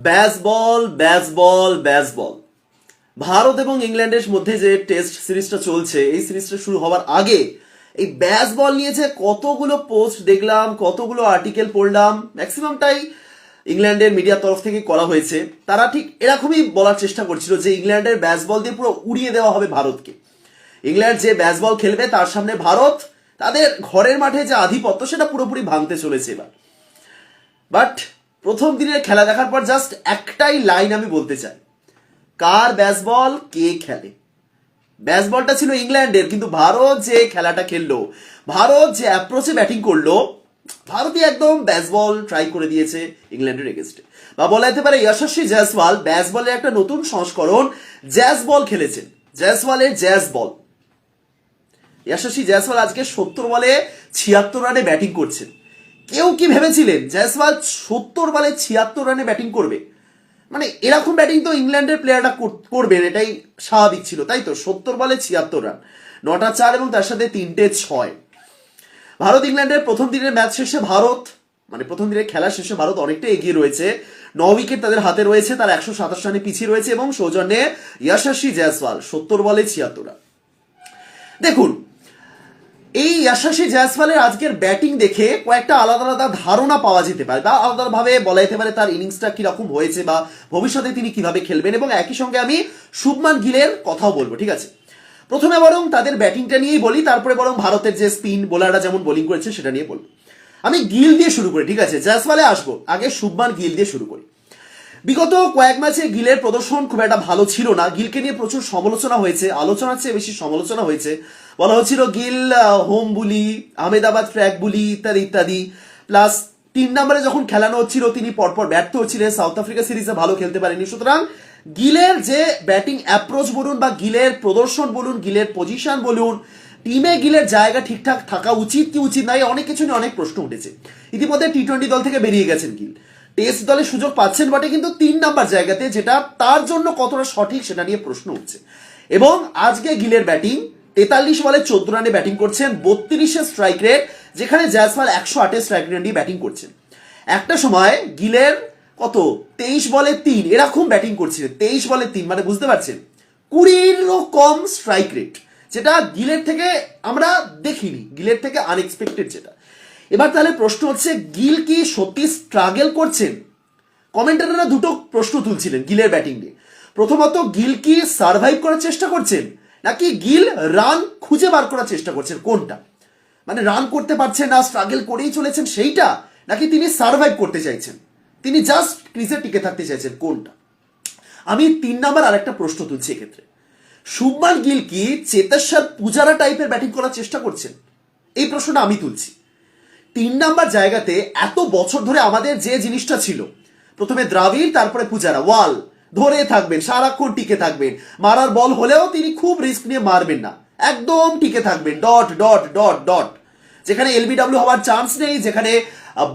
ব্যাস বল ব্যাস বল ব্যাস ভারত এবং ইংল্যান্ডের মধ্যে যে টেস্ট সিরিজটা চলছে, এই সিরিজটা শুরু হওয়ার আগে এই ব্যাস বল নিয়ে যে কতগুলো পোস্ট দেখলাম, কতগুলো আর্টিকেল পড়লাম ম্যাক্সিমামটাই ইংল্যান্ডের মিডিয়ার তরফ থেকে করা হয়েছে। তারা ঠিক এরকমই বলার চেষ্টা করছিল যে ইংল্যান্ডের ব্যাস বল দিয়ে পুরো উড়িয়ে দেওয়া হবে ভারতকে। ইংল্যান্ড যে ব্যাস বল খেলবে, তার সামনে ভারত, তাদের ঘরের মাঠে যে আধিপত্য, সেটা পুরোপুরি ভাঙতে চলেছে এবার। বাট প্রথম দিনের খেলা দেখার পর জাস্ট একটাই লাইন আমি বলতে চাই। কার ব্যাসবল কে খেলে? ব্যাসবলটা ছিল ইংল্যান্ডের, কিন্তু ভারত যে খেলাটা খেললো, ভারত যে অ্যাপ্রোচে ব্যাটিং করল, ভারতই একদম ব্যাসবল ট্রাই করে দিয়েছে ইংল্যান্ডের এগেনস্টে বা বলা যেতে পারে যশস্বী জয়সওয়াল ব্যাসবলের একটা নতুন সংস্করণ জ্যাজ বল খেলেছেন জয়সওয়ালের জ্যাজ বল যশস্বী জয়সওয়াল আজকে সত্তর বলে ছিয়াত্তর রানে ব্যাটিং করছেন কেউ কি ভেবেছিলেন জয়সওয়াল সত্তর বলে ছিয়াত্তর রানে ব্যাটিং করবে? মানে এরকম ব্যাটিং তো ইংল্যান্ডের প্লেয়াররা করবেন, এটাই স্বাভাবিক ছিল, তাই তো? সত্তর বলে ছিয়াত্তর রান, নটা চার এবং তার সাথে তিনটে ছয়। ভারত ইংল্যান্ডের প্রথম দিনের ম্যাচ শেষে ভারত মানে প্রথম দিনের খেলা শেষে ভারত অনেকটা এগিয়ে রয়েছে। ন উইকেট তাদের হাতে রয়েছে, তার একশো সাতাশ রানে পিছিয়ে রয়েছে এবং সৌজন্যে ইয়াশাসী জয়সওয়াল সত্তর বলে ছিয়াত্তর রান। দেখুন এই ইয়াশাসী জয়সওয়ালের আজকের ব্যাটিং দেখে কয়েকটা আলাদা আলাদা ধারণা পাওয়া যেতে পারে। বা আলাদাভাবে বলা যেতে পারে তার ইনিংসটা কীরকম হয়েছে বা ভবিষ্যতে তিনি কীভাবে খেলবেন এবং একই সঙ্গে আমি শুভমান গিলের কথাও বলব, ঠিক আছে? প্রথমে বরং তাদের ব্যাটিংটা নিয়েই বলি, তারপরে বরং ভারতের যে স্পিন বোলাররা যেমন বোলিং করেছে সেটা নিয়ে বলব। আমি গিল দিয়ে শুরু করি, ঠিক আছে? জয়সওয়ালে আসব, আগে শুভমান গিল দিয়ে শুরু করি। বিগত কয়েক ম্যাচে গিলের প্রদর্শন খুব একটা ভালো ছিল না। গিলকে নিয়ে প্রচুর সমালোচনা হয়েছে, আলোচনার চেয়ে বেশি সমালোচনা হয়েছে বলা হচ্ছিল Gill home bully, Ahmedabad track bully ইত্যাদি ইত্যাদি। প্লাস তিন নম্বরে যখন খেলানো হচ্ছিল, তিনি পরপর ব্যর্থ হচ্ছিলেন। সাউথ আফ্রিকা সিরিজে ভালো খেলতে পারেনি। সুতরাং গিলের যে ব্যাটিং অ্যাপ্রোচ বলুন বা গিলের প্রদর্শন বলুন, গিলের পজিশন বলুন টিমে গিলের জায়গা ঠিকঠাক থাকা উচিত কি উচিত নাই অনেক কিছু নিয়ে অনেক প্রশ্ন উঠেছে। ইতিমধ্যে টি টোয়েন্টি দল থেকে বেরিয়ে গেছেন গিল। টেস্ট দলে সুযোগ পাচ্ছেন বটে, কিন্তু তিন নাম্বার জায়গাতে যেটা তার জন্য কতটা সঠিক সেটা নিয়ে প্রশ্ন উঠছে। এবং আজকে গিলের ব্যাটিং তেতাল্লিশ বলে চোদ্দ রানে ব্যাটিং করছেন, বত্রিশে স্ট্রাইক রেট যেখানে জয়সওয়াল একশো আটের স্ট্রাইক রেট নিয়ে ব্যাটিং করছেন। একটা সময় গিলের কত? তেইশ বলে তিন এরকম ব্যাটিং করছিলেন তেইশ বলে তিন মানে বুঝতে পারছেন? কুড়িরও কম স্ট্রাইক রেট যেটা গিলের থেকে আমরা দেখিনি, গিলের থেকে আনএক্সপেক্টেড যেটা। এবার তাহলে প্রশ্ন হচ্ছে, গিল কি সত্যি স্ট্রাগল করছেন? কমেন্টাররা দুটো প্রশ্ন তুলছিলেন গিলের ব্যাটিং নিয়ে। প্রথমত, গিল কি সার্ভাইভ করার চেষ্টা করছেন? নাকি গিল রান খুঁজে বার করার চেষ্টা করছেন? কোনটা? মানে রান করতে পারছেন না স্ট্রাগল করেই চলেছেন সেইটা, নাকি তিনি সার্ভাইভ করতে চাইছেন? তিনি জাস্ট ক্রিজে টিকে থাকতে চাইছেন, কোনটা? আমি তিন নাম্বার আরেকটা প্রশ্ন তুলছি এক্ষেত্রে। শুভমান গিল কি চেতেশ্বর পূজারা টাইপের ব্যাটিং করার চেষ্টা করছেন? এই প্রশ্নটা আমি তুলছি। তিন নাম্বার জায়গাতে এত বছর ধরে আমাদের যে জিনিসটা ছিল, প্রথমে দ্রাবিড়, তারপরে পূজারা, ওয়াল। ধরে থাকবেন, সারাক্ষণ টিকে থাকবেন। মারার বল হলেও তিনি খুব রিস্ক নিয়ে মারবেন না। একদম টিকে থাকবেন ডট ডট ডট ডট যেখানে এলবিডব্লিউ হওয়ার চান্স নেই, যেখানে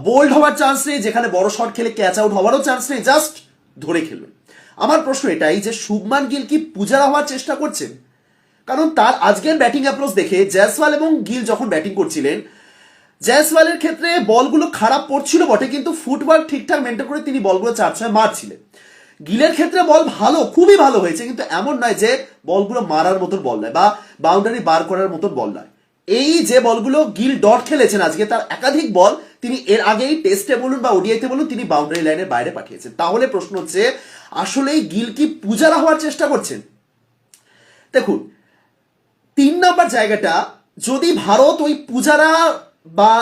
বোল্ড হওয়ার চান্স নেই, যেখানে বড় শট খেলে ক্যাচ আউট হওয়ারও চান্স নেই জাস্ট ধরে খেলবেন। আমার প্রশ্ন এটাই যে, শুভমান গিল কি পূজারা হওয়ার চেষ্টা করছেন? কারণ তার আজকের ব্যাটিং অ্যাপ্রোচ দেখে জয়সওয়াল এবং গিল যখন ব্যাটিং করছিলেন, জয়সওয়ালের ক্ষেত্রে বলগুলো খারাপ পড়ছিল বটে, কিন্তু ফুটবল ঠিকঠাক মেনটেন করে তিনি বলগুলো চার ছয় মারছিলেন। গিলের ক্ষেত্রে বল ভালো, খুবই ভালো হয়েছে, কিন্তু এমন নয় যে বলগুলো মারার মতন বল নয় বা বাউন্ডারি বার করার মতন বল নয়। এই যে বলগুলো গিল ডট খেলেছেন আজকে, তার একাধিক বল তিনি এর আগেই টেস্টে বলুন বা ওডিআইতে বলুন তিনি বাউন্ডারি লাইনের বাইরে পাঠিয়েছেন। তাহলে প্রশ্ন হচ্ছে আসলেই গিল কি পূজারা হওয়ার চেষ্টা করছেন? দেখুন, তিন নম্বর জায়গাটা যদি ভারত ওই পূজারা বা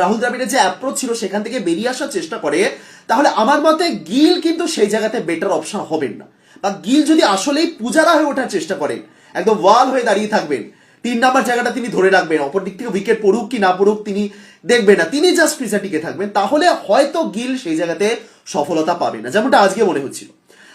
রাহুল দ্রাবিড়ের যে অ্যাপ্রোচ ছিল সেখান থেকে বেরিয়ে আসার চেষ্টা করে, তাহলে আমার মতে গিল কিন্তু সেই জায়গাতে বেটার অপশন হবেন না। বা গিল যদি আসলেই পূজারা হয়ে ওঠার চেষ্টা করেন, একদম ওয়াল হয়ে দাঁড়িয়ে থাকবেন, তিন নাম্বার জায়গাটা তিনি ধরে রাখবেন, অপর দিক থেকে উইকেট পড়ুক কি না পড়ুক তিনি দেখবেন না, তিনি জাস্ট ক্রিজে টিকে থাকবেন, তাহলে হয়তো গিল সেই জায়গাতে সফলতা পাবে না, যেমনটা আজকে মনে হচ্ছিল।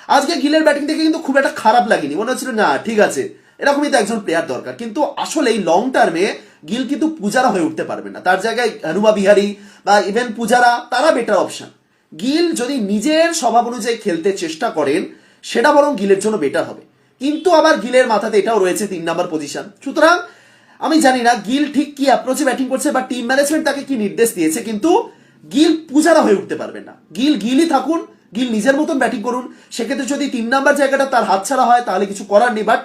আজকে গিলের ব্যাটিং থেকে কিন্তু খুব একটা খারাপ লাগেনি, মনে হচ্ছিল, না, ঠিক আছে এরকমই তো একজন প্লেয়ার দরকার। কিন্তু আসলে এই লং টার্মে গিল কিন্তু পূজারা হয়ে উঠতে পারবে না। তার জায়গায় হনুমা বিহারি বা ইভেন পূজারা, তারা বেটার অপশন গিল যদি নিজের স্বভাব অনুযায়ী খেলতে চেষ্টা করেন, সেটা বরং গিলের জন্য বেটার হবে। কিন্তু আবার গিলের মাথাতে এটাও রয়েছে তিন নাম্বার পজিশন সুতরাং আমি জানি না গিল ঠিক কি অ্যাপ্রোচে ব্যাটিং করছে বা টিম ম্যানেজমেন্ট তাকে কি নির্দেশ দিয়েছে, কিন্তু গিল পূজারা হয়ে উঠতে পারবে না। গিল গিলই থাকুন, গিল নিজের মতন ব্যাটিং করুন। সেক্ষেত্রে যদি তিন নাম্বার জায়গাটা তার হাতছাড়া হয়, তাহলে কিছু করার নেই। বাট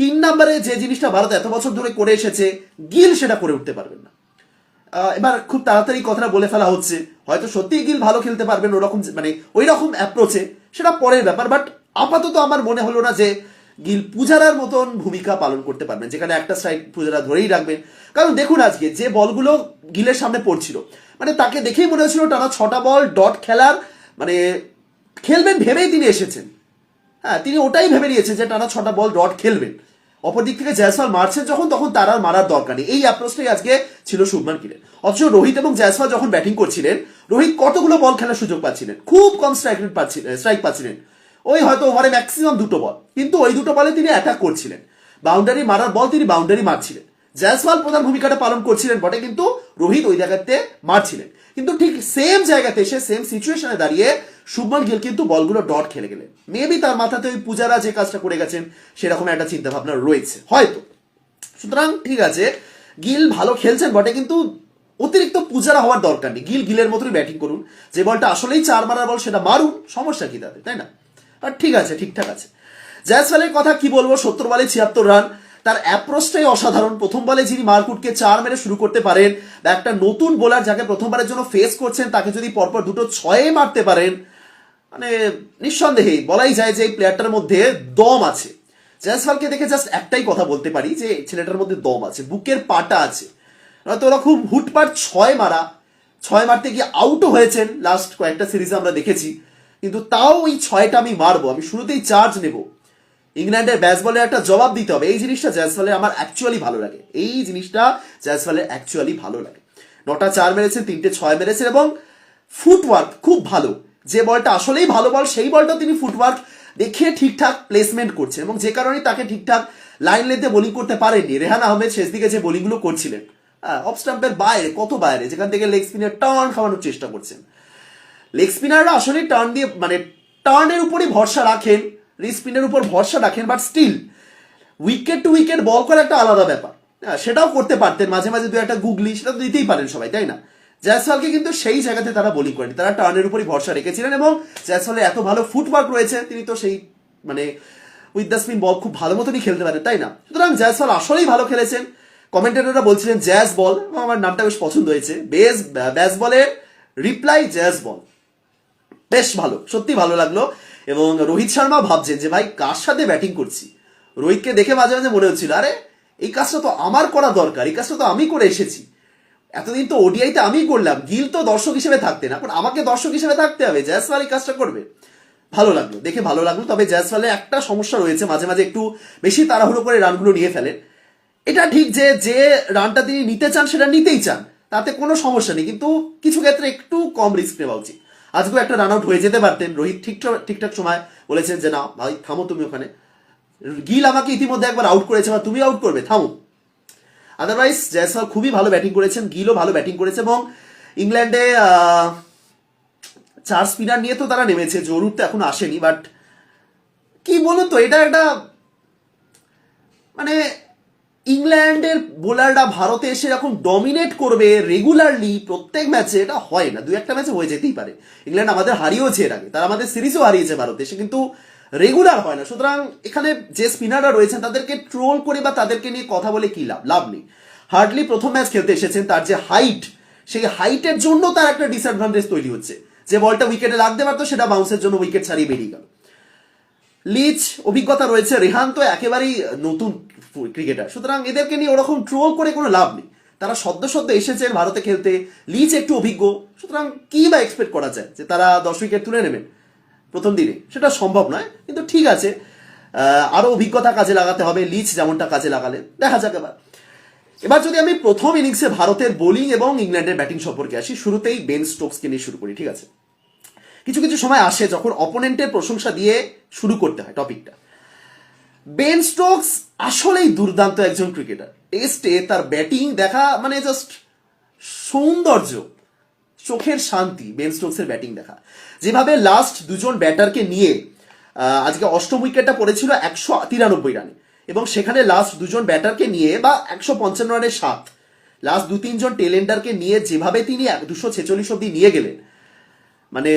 তিন নাম্বারে যে জিনিসটা ভারত এত বছর ধরে করে এসেছে, গিল সেটা করে উঠতে পারবেন না। এবার খুব তাড়াতাড়ি কথাটা বলে ফেলা হচ্ছে, হয়তো সত্যিই গিল ভালো খেলতে পারবেন ওরকম মানে ওই রকম অ্যাপ্রোচে সেটা পরের ব্যাপার বাট আপাতত আমার মনে হলো না যে গিল পূজারার মতন ভূমিকা পালন করতে পারবেন, যেখানে একটা স্ট্রাইক পূজারা ধরেই রাখবেন। কারণ দেখুন আজকে যে বলগুলো গিলের সামনে পড়ছিল মানে তাকে দেখেই মনে হচ্ছিল টানা ছটা বল ডট খেলার মানে খেলবেন ভেবেই তিনি এসেছেন। হ্যাঁ তিনি ওটাই ভেবে নিয়েছেন যে টানা ছটা বল ডট খেলবেন। অপরদিক থেকে জয়সওয়াল মারছেন যখন, তখন তার আর মারার দরকার নেই। এই অ্যাপ্রোচটাই আজকে ছিল শুভমান গিলের অথচ রোহিত এবং জয়সওয়াল যখন ব্যাটিং করছিলেন, রোহিত কতগুলো বল খেলার সুযোগ পাচ্ছিলেন? খুব কম স্ট্রাইক রেট পাচ্ছিলেন স্ট্রাইক পাচ্ছিলেন। ওই হয়তো ওভারে ম্যাক্সিমাম দুটো বল কিন্তু ওই দুটো বলে তিনি অ্যাটাক করছিলেন। বাউন্ডারি মারার বল তিনি বাউন্ডারি মারছিলেন। জয়সওয়াল প্রধান ভূমিকাটা পালন করছিলেন বটে, কিন্তু রোহিত ওই জায়গাতে মারছিলেন। কিন্তু ঠিক সেম জায়গাতে এসে সেম সিচুয়েশনে দাঁড়িয়ে শুভমান গিল কিন্তু বলগুলো ডট খেলে গেলেন। মেবি তার মাথাতে ওই পূজারা যে কাজটা করে গেছেন, সেরকম একটা চিন্তা ভাবনা রয়েছে, হয়তো। সুতরাং ঠিক আছে, গিল ভালো খেলছেন বটে, কিন্তু অতিরিক্ত পূজারা হওয়ার দরকার নেই। গিল গিলের মতোই ব্যাটিং করুন, যে বলটা আসলেই চার মারার বল সেটা মারুন, সমস্যা কি তাদের তাই না? আর ঠিক আছে, ঠিকঠাক আছে। জয়সওয়ালের কথা কি বলব? সত্তর বলে ছিয়াত্তর রান তার অ্যাপ্রোচটাই অসাধারণ। প্রথম বলে যিনি মারকুটকে চার মেরে শুরু করতে পারেন বা একটা নতুন বোলার যাকে প্রথমবারের জন্য ফেস করছেন, তাকে যদি পরপর দুটো ছয়ে মারতে পারেন মানে নিঃসন্দেহে বলাই যায় যে এই প্লেয়ারটার মধ্যে দম আছে। জয়সওয়ালকে দেখে জাস্ট একটাই কথা বলতে পারি যে ছেলেটার মধ্যে দম আছে, বুকের পাটা আছে। নয়তো ওরা খুব হুটপাট ছয় মারা, ছয় মারতে গিয়ে আউটও হয়েছেন লাস্ট কয়েকটা সিরিজে আমরা দেখেছি। কিন্তু তাও ওই ছয়টা আমি মারবো, আমি শুরুতেই চার্জ নেব। ইংল্যান্ডের ব্যাসবলে একটা জবাব দিতে হবে। এই জিনিসটা জয়সওয়ালের আমার অ্যাকচুয়ালি ভালো লাগে। এই জিনিসটা জয়সওয়ালের অ্যাকচুয়ালি ভালো লাগে। নটা চার মেরেছেন তিনটে ছয় মেরেছেন এবং ফুটওয়ার্ক খুব ভালো। যে বলটা আসলেই ভালো বল, সেই বলটা তিনি ফুটওয়ার্ক দেখিয়ে ঠিকঠাক প্লেসমেন্ট করছেন এবং যে কারণে তাকে ঠিকঠাক লাইন লেন্থে বোলিং করতে পারেননি। রেহান আহমেদ শেষ দিকে যে বোলিংগুলো করছিলেন অফ স্টাম্পের বাইরে, কত বাইরে, যেখান থেকে লেগ স্পিনার টার্ন খাওয়ানোর চেষ্টা করছেন। লেগ স্পিনাররা আসলে টার্ন দিয়ে মানে টার্নের উপরই ভরসা রাখেন। স্পিনের উপর ভরসা রাখেন but still wicket to wicket ball করা একটা আলাদা ব্যাপার। হ্যাঁ, সেটাও করতে পারতেন মাঝে মাঝে দু একটা গুগলি সেটা তো দিতেই পারেন সবাই তাই না? জয়সওয়ালকে কিন্তু সেই জায়গাতে তারা বোলিং করেন তারা টার্নের উপরই ভরসা রেখেছিলেন এবং জয়সওয়ালের এত ভালো ফুটওয়ার্ক রয়েছে তিনি তো সেই মানে উইথ দ্য স্পিন বল খুব ভালো মতনই খেলতে পারেন তাই না? সুতরাং জয়সওয়াল আসলেই ভালো খেলেছেন। কমেন্টেটররা বলছিলেন জ্যাজ বল আমার নামটা বেশ পছন্দ হয়েছে। বেস ব্যাস বলের রিপ্লাই জ্যাজ বল বেশ ভালো সত্যি ভালো লাগল। এবং রোহিত শর্মা ভাবছেন যে, ভাই, কার সাথে ব্যাটিং করছি? রোহিতকে দেখে মাঝে মাঝে মনে হচ্ছিল, আরে, এই কাজটা তো আমার করা দরকার, এই কাজটা তো আমি করে এসেছি। এতদিন তো ওডিআইতে আমি করলাম, গিল তো দর্শক হিসেবে থাকতেন এখন আমাকে দর্শক হিসেবে থাকতে হবে, জয়সওয়াল এই কাজটা করবে। ভালো লাগল, দেখে ভালো লাগল, তবে জয়সওয়ালে একটা সমস্যা রয়েছে, মাঝে মাঝে একটু বেশি তাড়াহুড়ো করে রানগুলো নিয়ে ফেলেন। এটা ঠিক যে যে রানটা তিনি নিতে চান, সেটা নিতেই চান, তাতে কোনো সমস্যা নেই, কিন্তু কিছু ক্ষেত্রে একটু কম রিস্ক নেওয়া উচিত। আজকেও একটা রান আউট হয়ে যেতে পারতেন। রোহিত ঠিকঠাক ঠিকঠাক সময় বলেছেন যে, না, ভাই, থামো তুমি ওখানে। গিল আমাকে ইতিমধ্যে একবার আউট করেছে, বা তুমি আউট করবে, থামো। আদারওয়াইজ জয়সওয়াল খুবই ভালো ব্যাটিং করেছেন, গিলও ভালো ব্যাটিং করেছে, এবং ইংল্যান্ডে চার স্পিনার নিয়ে তো তারা নেমেছে, জরুর তো এখন আসেনি বাট কি বলুন তো এটা একটা মানে ইংল্যান্ডের বোলাররা ভারতে এসে এরকম ডমিনেট করবে রেগুলারলি প্রত্যেক ম্যাচে এটা হয় না। দু একটা ম্যাচে হয়ে যেতেই পারে। ইংল্যান্ড আমাদের হারিয়েওছে এর আগে। তারা আমাদের সিরিজও হারিয়েছে ভারতে। এসে কিন্তু রেগুলার হয় না। সুতরাং এখানে যে স্পিনাররা রয়েছেন, তাদেরকে ট্রোল করে বা তাদেরকে নিয়ে কথা বলে কি লাভ? লাভ নেই। হার্ডলি প্রথম ম্যাচ খেলতে এসেছেন তার যে হাইট সেই হাইটের জন্য তার একটা ডিসঅ্যাডভান্টেজ তৈরি হচ্ছে। যে বলটা উইকেটে লাগতে পারতো, সেটা বাউন্সের জন্য উইকেট ছাড়িয়ে বেরিয়ে গেল। লিচ অভিজ্ঞতা রয়েছে। রেহান তো একেবারেই নতুন ক্রিকেটার সুতরাং এদেরকে নিয়ে ওরকম ট্রোল করে কোনো লাভ নেই। তারা সদ্য সদ্য এসেছেন ভারতে খেলতে লিচ একটু অভিজ্ঞ। সুতরাং কি বা এক্সপেক্ট করা যায় যে তারা দশ উইকেট তুলে নেবেন প্রথম দিনে? সেটা সম্ভব নয় কিন্তু ঠিক আছে। আহ, আরও অভিজ্ঞতা কাজে লাগাতে হবে লিচ যেমনটা কাজে লাগালেন দেখা যাক এবার। এবার যদি আমি প্রথম ইনিংসে ভারতের বোলিং এবং ইংল্যান্ডের ব্যাটিং সম্পর্কে আসি শুরুতেই বেন স্টোকসকে নিয়ে শুরু করি ঠিক আছে? কিছু কিছু সময় আসে যখন অপোনেন্টের প্রশংসা দিয়ে শুরু করতে হয় টপিকটা বেন স্টোকস আসলেই দুর্দান্ত একজন ক্রিকেটার টেস্টে তার ব্যাটিং দেখা মানে জাস্ট সৌন্দর্য, চোখের শান্তি বেন স্টোকসের ব্যাটিং দেখা। যেভাবে লাস্ট দুজন ব্যাটারকে নিয়ে আজকে অষ্টম উইকেটটা পড়েছিল একশো তিরানব্বই রানে। এবং সেখানে লাস্ট দুজন ব্যাটারকে নিয়ে বা একশো পঞ্চান্ন রানের সাত। লাস্ট দু তিনজন টেলেন্ডারকে নিয়ে যেভাবে তিনি দুশো ছেচল্লিশ অব্দি নিয়ে গেলেন। মানে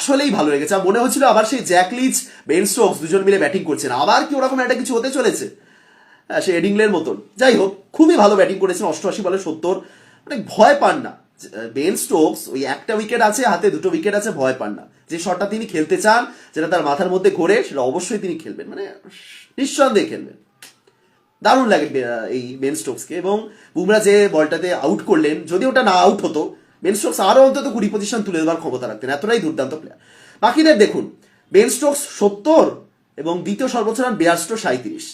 আসলেই ভালো লেগেছে। আর মনে হচ্ছিল আবার সেই জ্যাকলিচ বেন স্টোকস দুজন মিলে ব্যাটিং করছেন আবার কি ওরকম একটা কিছু হতে চলেছে? হ্যাঁ, সে এডিংলের মতন। যাই হোক খুবই ভালো ব্যাটিং করেছেন অষ্টআশি বলে সত্তর। মানে ভয় পান না। বেন স্টোকস ওই একটা উইকেট আছে হাতে দুটো উইকেট আছে ভয় পান না। যে শটটা তিনি খেলতে চান যেটা তার মাথার মধ্যে ঘোরে সেটা অবশ্যই তিনি খেলবেন। মানে নিঃসন্দেহে খেলবেন। দারুণ লাগে এই বেন স্টোকসকে। এবং বুমরা যে বলটাতে আউট করলেন যদি ওটা না আউট হতো বেন স্টোকস আরও অন্তত কুড়ি পজিশন তুলে দেওয়ার ক্ষমতা রাখতেন, এতটাই দুর্দান্ত প্লেয়ার বাকিদের দেখুন বেন স্টোকস সত্তর এবং দ্বিতীয় সর্বোচ্চ রান বিয়াল্লিশ সাঁত্রিশ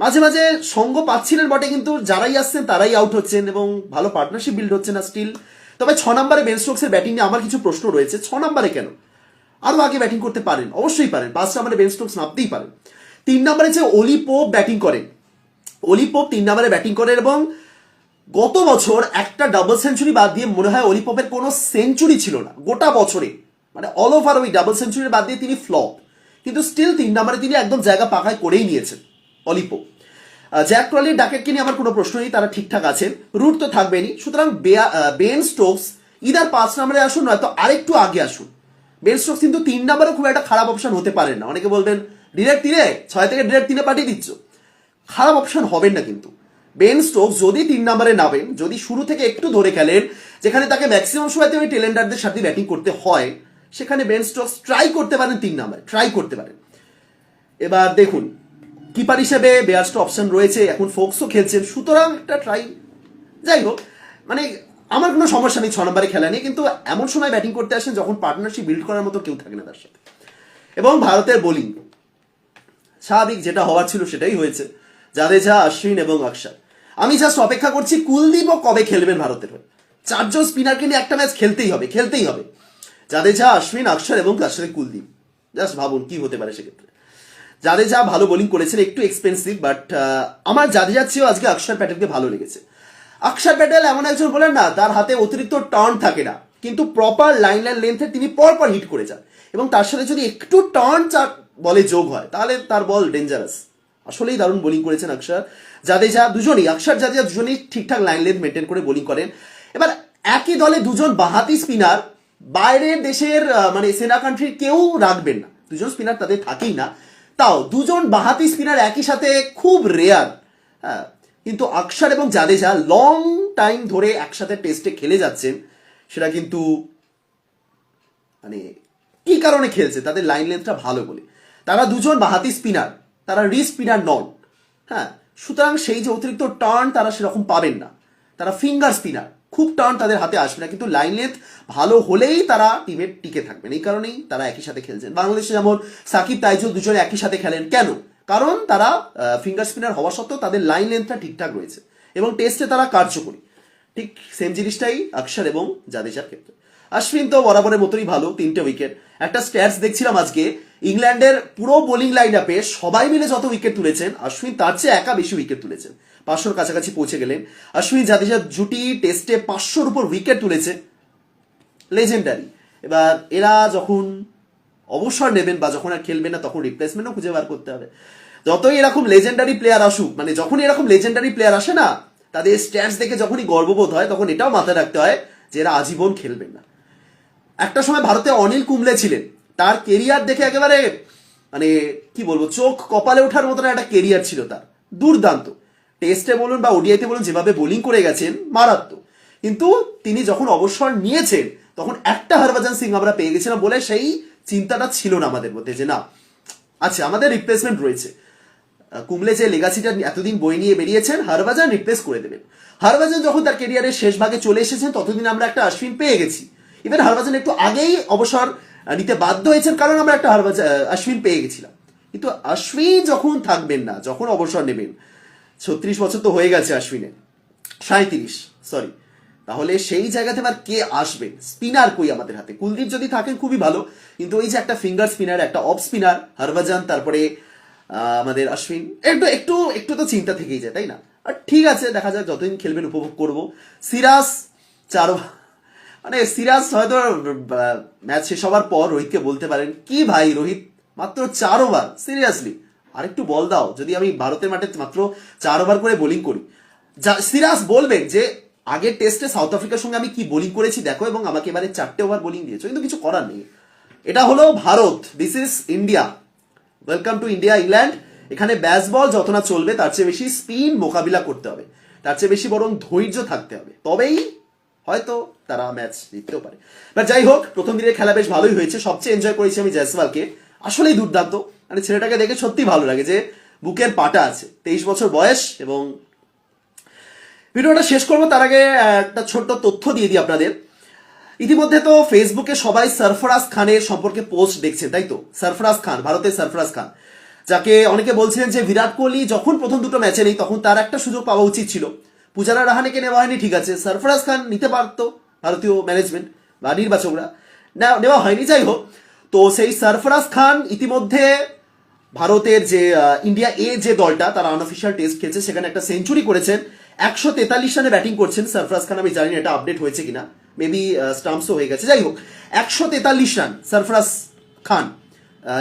মাঝে মাঝে সঙ্গ পাচ্ছিলেন বটে, কিন্তু যারাই আসছেন তারাই আউট হচ্ছেন এবং ভালো পার্টনারশিপ বিল্ড হচ্ছে না স্টিল তবে ছ নম্বরে বেন স্টোকসের ব্যাটিং নিয়ে আমার কিছু প্রশ্ন রয়েছে। ছ নম্বরে কেন? আরও আগে ব্যাটিং করতে পারেন, অবশ্যই পারেন। পাঁচ নম্বরে বেন স্টোকস নামতেই পারেন। তিন নম্বরে যে অলি পোপ ব্যাটিং করেন। অলি পোপ তিন নম্বরে ব্যাটিং করেন এবং গত বছর একটা ডাবল সেঞ্চুরি বাদ দিয়ে মনে হয় অলি পোপের কোনো সেঞ্চুরি ছিল না। গোটা বছরে মানে অল ওভার ওই ডাবল সেঞ্চুরি বাদ দিয়ে তিনি ফ্লপ কিন্তু স্টিল তিন নাম্বারে তিনি একদম জায়গা পাকায় করেই নিয়েছেন অলি পোপ আহ, জ্যাক ক্রলির ডাকেটকে নিয়ে আমার কোনো প্রশ্ন নেই তারা ঠিকঠাক আছেন। রুট তো থাকবেনই। সুতরাং বেন স্টোকস ইদার পাঁচ নম্বরে আসুন নয়তো আরেকটু আগে আসুন। বেন স্টোকস কিন্তু তিন নম্বরে খুব একটা খারাপ অপশন হতে পারেন না। অনেকে বলবেন ডিরেক্ট তিনে? ছয় থেকে ডিরেক্ট তিনে পাঠিয়ে দিচ্ছ? খারাপ অপশন হবেন না কিন্তু। বেন স্টোকস যদি তিন নম্বরে নামেন, যদি শুরু থেকে একটু ধরে খেলেন, যেখানে তাকে ম্যাক্সিমাম সময়তে ওই টেলেন্ডারদের সাথে ব্যাটিং করতে হয়, সেখানে বেন স্টোকস ট্রাই করতে পারেন তিন নম্বরে ট্রাই করতে পারেন। এবার দেখুন কিপার হিসেবে বেয়ারস্টো অপশন রয়েছে, এখন ফোক্সও খেলছেন, সুতরাং একটা ট্রাই যাই হোক মানে আমার কোনো সমস্যা নেই, ছ নম্বরে খেলা নিয়ে, কিন্তু এমন সময় ব্যাটিং করতে আসেন যখন পার্টনারশিপ বিল্ড করার মতো কেউ থাকে না তার সাথে। এবং ভারতের বোলিং স্বাভাবিক যেটা হওয়ার ছিল সেটাই হয়েছে, জাদেজা অশ্বিন এবং অক্ষর আমি জাস্ট অপেক্ষা করছি কুলদীপও কবে খেলবেন ভারতের হয়ে। চারজন স্পিনারকে নিয়ে একটা ম্যাচ খেলতেই হবে খেলতেই হবে। জাদেজা অশ্বিন অক্ষর এবং তার সাথে কুলদীপ জাস্ট ভাবুন কি হতে পারে সেক্ষেত্রে। জাদেজা ভালো বোলিং করেছেন, একটু এক্সপেন্সিভ বাট আমার জাদেজার চেয়েও আজকে অক্ষর প্যাটেলকে ভালো লেগেছে। অক্ষর প্যাটেল এমন একজন বলেন না, তার হাতে অতিরিক্ত টার্ন থাকে না, কিন্তু প্রপার লাইন লাইন লেন্থে তিনি পরপর হিট করে যান। এবং তার সাথে যদি একটু টার্ন বলে যোগ হয়, তাহলে তার বল ডেঞ্জারাস আসলেই দারুণ বোলিং করেছেন অক্ষর জাদেজা দুজনই অক্ষর জাদেজা দুজনই ঠিকঠাক লাইন লেন্থ মেনটেন করে বোলিং করেন। এবার একই দলে দুজন বাহাতি স্পিনার বাইরের দেশের মানে সেনা কান্ট্রির কেউ রাখবেন না। দুজন স্পিনার তাদের থাকেই না। তাও দুজন বাহাতি স্পিনার একই সাথে খুব রেয়ার হ্যাঁ কিন্তু অক্ষর এবং জাদেজা লং টাইম ধরে একসাথে টেস্টে খেলে যাচ্ছেন। সেটা কিন্তু মানে কি কারণে খেলছে? তাদের লাইন লেন্থটা ভালো বলে। তারা দুজন বাহাতি স্পিনার তারা রি স্পিনার নন। হ্যাঁ সুতরাং সেই যে অতিরিক্ত টার্ন তারা সেরকম পাবেন না। তারা ফিঙ্গার স্পিনার খুব টার্ন তাদের হাতে আসবে না, কিন্তু লাইন লেন্থ ভালো হলেই তারা টিমে টিকে থাকবেন। এই কারণেই তারা একই সাথে খেলছেন। বাংলাদেশে যেমন সাকিব, তাইজুল দুজনে একই সাথে খেলেন। কেন? কারণ তারা ফিঙ্গার স্পিনার হওয়া সত্ত্বেও তাদের লাইন লেন্থটা ঠিকঠাক রয়েছে এবং টেস্টে তারা কার্যকরী। ঠিক সেম জিনিসটাই অক্ষর এবং জাদেজার ক্ষেত্রে। অশ্বিন তো বরাবরের মতোই ভালো, তিনটে উইকেট একটা স্ট্যাটস দেখছিলাম আজকে। ইংল্যান্ডের পুরো বোলিং লাইন আপে সবাই মিলে যত উইকেট তুলেছেন অশ্বিন তার চেয়ে একা বেশি উইকেট তুলেছেন। পাঁচশোর কাছাকাছি পৌঁছে গেলেন। অশ্বিন জাদেজা জুটি টেস্টে পাঁচশোর উপর উইকেট তুলেছে। লেজেন্ডারি এবার এরা যখন অবসর নেবেন বা যখন আর খেলবেন না, তখন রিপ্লেসমেন্টও খুঁজে বার করতে হবে। যতই এরকম লেজেন্ডারি প্লেয়ার আসুক মানে যখনই এরকম লেজেন্ডারি প্লেয়ার আসে না, তাদের স্ট্যাটস দেখে যখনই গর্ববোধ হয়, তখন এটাও মাথায় রাখতে হয় যে এরা আজীবন খেলবেন না। একটা সময় ভারতে অনিল কুম্বলে ছিলেন। তার কেরিয়ার দেখে একেবারে মানে কি বলব, চোখ কপালে ওঠার মতন একটা কেরিয়ার ছিল তার। দুর্দান্ত। টেস্টে বলুন বা ওডিআইতে বলুন, যেভাবে বোলিং করে গেছেন, মারাত্মক। কিন্তু তিনি যখন অবসর নিয়েছেন, তখন একটা হরভজন সিং আমরা পেয়ে গেছিলাম বলে সেই চিন্তাটা ছিল না আমাদের মধ্যে যে না আচ্ছা আমাদের রিপ্লেসমেন্ট রয়েছে। কুমলে যে লেগাসিটা এতদিন বই নিয়ে বেরিয়েছেন হরভজন রিপ্লেস করে দেবেন। হরভজন যখন তার কেরিয়ারের শেষ ভাগে চলে এসেছেন, ততদিন আমরা একটা অশ্বিন পেয়ে গেছি। ইভেন হরভজন একটু আগেই অবসর নিতে বাধ্য হয়েছেন কারণ আমরা একটা হরভজন অশ্বিন পেয়ে গেছিলাম। কিন্তু অশ্বিন যখন থাকবেন না, যখন অবসর নেবেন, ছত্রিশ বছর তো হয়ে গেছে অশ্বিনের সাঁত্রিশ সরি তাহলে সেই জায়গাতে আবার কে আসবে স্পিনার কই আমাদের হাতে? কুলদীপ যদি থাকেন, খুবই ভালো, কিন্তু ওই যে একটা ফিঙ্গার স্পিনার একটা অফ স্পিনার হরভজন তারপরে আমাদের অশ্বিন একটু একটু একটু তো চিন্তা থেকেই যায়, তাই না? আর ঠিক আছে, দেখা যাক, যতদিন খেলবেন, উপভোগ করব। সিরাজ, চার মানে সিরাজ হয়তো ম্যাচ শেষ হওয়ার পর রোহিতকে বলতে পারেন, কি ভাই রোহিত, মাত্র চার ওভার, সিরিয়াসলি? আরেকটু বল দাও, যদি আমি ভারতের মাঠে মাত্র চার ওভার করে বোলিং করি। সিরাজ বলবেন যে আগের টেস্টে সাউথ আফ্রিকার সঙ্গে আমি কি বোলিং করেছি, দেখো, এবং আমাকে এবারে চারটে ওভার বোলিং দিয়েছ। কিন্তু কিছু করার নেই। এটা হলো Bharat this is India welcome to India England এখানে ব্যাসবল যত না চলবে, তার চেয়ে বেশি স্পিন মোকাবিলা করতে হবে। তার চেয়ে বেশি বরং ধৈর্য থাকতে হবে। তবেই হয়তো তারা ম্যাচ জিততেও পারে। বাট যাই হোক, প্রথম দিনের খেলা বেশ ভালোই হয়েছে। সবচেয়ে এনজয় করেছি আমি জয়সওয়ালকে আসলেই দুর্দান্ত। মানে ছেলেটাকে দেখে সত্যি ভালো লাগে যে বুকের পাটা আছে। তেইশ বছর বয়স এবং ভিডিওটা শেষ করব। তার আগে একটা ছোট্ট তথ্য দিয়ে দিই আপনাদের। ইতিমধ্যে তো ফেসবুকে সবাই সরফরাজ খানের সম্পর্কে পোস্ট দেখছেন, তাই তো? সরফরাজ খান, ভারতের সরফরাজ খান। যাকে অনেকে বলছিলেন যে বিরাট কোহলি যখন প্রথম দুটো ম্যাচে নেই, তখন তার একটা সুযোগ পাওয়া উচিত ছিল। পূজারা রাহানেকে নেওয়া হয়নি ঠিক আছে, সরফরাজ খান নিতে পারতো ভারতীয় ম্যানেজমেন্ট বা নির্বাচকরা। না- নেওয়া হয়নি, যাই হোক। তো সেই সরফরাজ খান ইতিমধ্যে ভারতের যে ইন্ডিয়া এ যে দলটা, তারা আনঅফিসিয়াল টেস্ট খেলছে, সেখানে একটা সেঞ্চুরি করেছেন। একশো তেতাল্লিশ রানে ব্যাটিং করছেন সরফরাজ খান, আমি জানি না এটা আপডেট হয়েছে কিনা। মেবি স্টাম্পসও হয়ে গেছে। যাই হোক, একশো তেতাল্লিশ রান সরফরাজ খান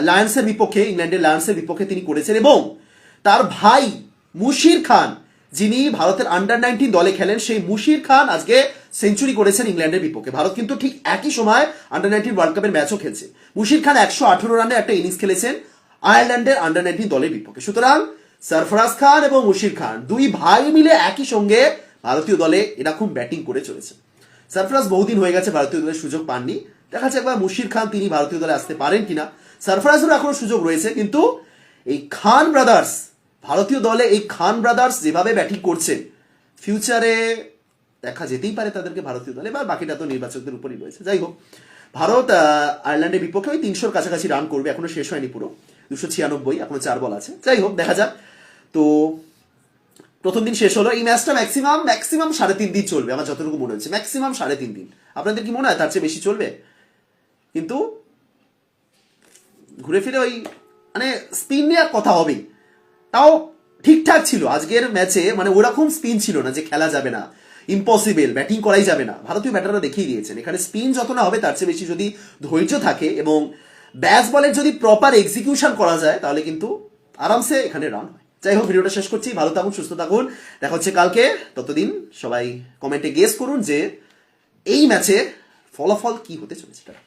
লায়ন্সের বিপক্ষে ইংল্যান্ডের লায়ন্সের বিপক্ষে তিনি করেছেন এবং তার ভাই মুশির খান যিনি ভারতের আন্ডার নাইনটিন দলে খেলেন, সেই মুশির খান আজকে সেঞ্চুরি করেছেন ইংল্যান্ডের বিপক্ষে। ভারত কিন্তু ঠিক একই সময় আন্ডার নাইনটিন ওয়ার্ল্ড কাপের ম্যাচও খেলছে। মুশির খান একশো আঠারো রানে একটা ইনিংস খেলেছেন আয়ারল্যান্ডের আন্ডার নাইনটিন দলের বিপক্ষে। সুতরাং সরফরাজ খান এবং মুশির খান দুই ভাই মিলে একই সঙ্গে ভারতীয় দলে এরকম ব্যাটিং করে চলেছে। সরফরাজ বহুদিন হয়ে গেছে ভারতীয় দলের সুযোগ পাননি। দেখা যাচ্ছে একবার মুশির খান তিনি ভারতীয় দলে আসতে পারেন কিনা। সরফরাজেরও এখনও সুযোগ রয়েছে, কিন্তু এই খান ব্রাদার্স ভারতীয় দলে এই খান ব্রাদার্স যেভাবে ব্যাটিং করছে ফিউচারে দেখা যেতেই পারে তাদেরকে ভারতীয় দলে বা বাকিটা তো নির্বাচকদের উপরই রয়েছে। যাই হোক, ভারত আয়ারল্যান্ডের বিপক্ষে ওই তিনশোর কাছাকাছি রান করবে, এখনও শেষ হয়নি পুরো। দুশো ছিয়ানব্বই, এখনও চার বল আছে। যাই হোক, দেখা যাক। তো প্রথম দিন শেষ হলো, এই ম্যাচটা ম্যাক্সিমাম ম্যাক্সিমাম সাড়ে তিন দিন চলবে, আমার যতটুকু মনে হচ্ছে। ম্যাক্সিমাম সাড়ে তিন দিন। আপনাদের কি মনে হয় তার চেয়ে বেশি চলবে? কিন্তু ঘুরে ফিরে ওই মানে স্পিন নেওয়ার কথা হবেই। তাও ঠিকঠাক ছিল। আজকের ম্যাচে মানে ওরকম স্পিন ছিল না যে খেলা যাবে না। ইম্পসিবল ব্যাটিং করাই যাবে না। ভারতীয় ব্যাটাররা দেখিয়ে দিয়েছেন। এখানে স্পিন যত না হবে, তার চেয়ে বেশি যদি ধৈর্য থাকে এবং ব্যাস বলের যদি প্রপার এক্সিকিউশন করা যায়, তাহলে কিন্তু আরামসে এখানে রান হয়। যাই হোক, ভিডিওটা শেষ করছি। ভালো থাকুন, সুস্থ থাকুন। দেখা হচ্ছে কালকে। ততদিন সবাই কমেন্টে গেস করুন যে এই ম্যাচে ফলাফল কি হতে চলেছে।